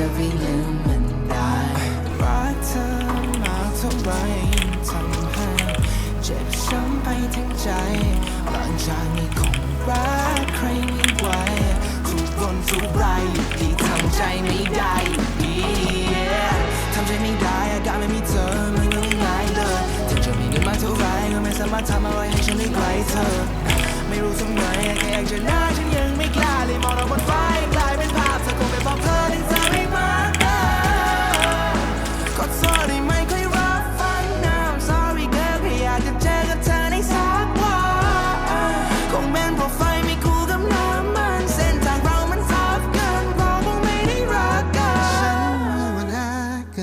จะไปลืมมันได้รักเธอมากเท่าไรยิ่งทำให้เจ็บช้ำไปทั้งใจหลังจากนี้คงรักใครไม่ไหวทุกคนทุกรายอยู่ดีทำใจไม่ได้อยู่ดีทำใจไม่ได้อาการไม่มีเธอมันก็ง่ายเลยถึงจะมีเงินมากเท่าไรก็ไม่สามารถทำอะไรให้ฉันได้ไกลเธอ ไม่รู้ทำไมแค่อยากจะหน้าฉันยั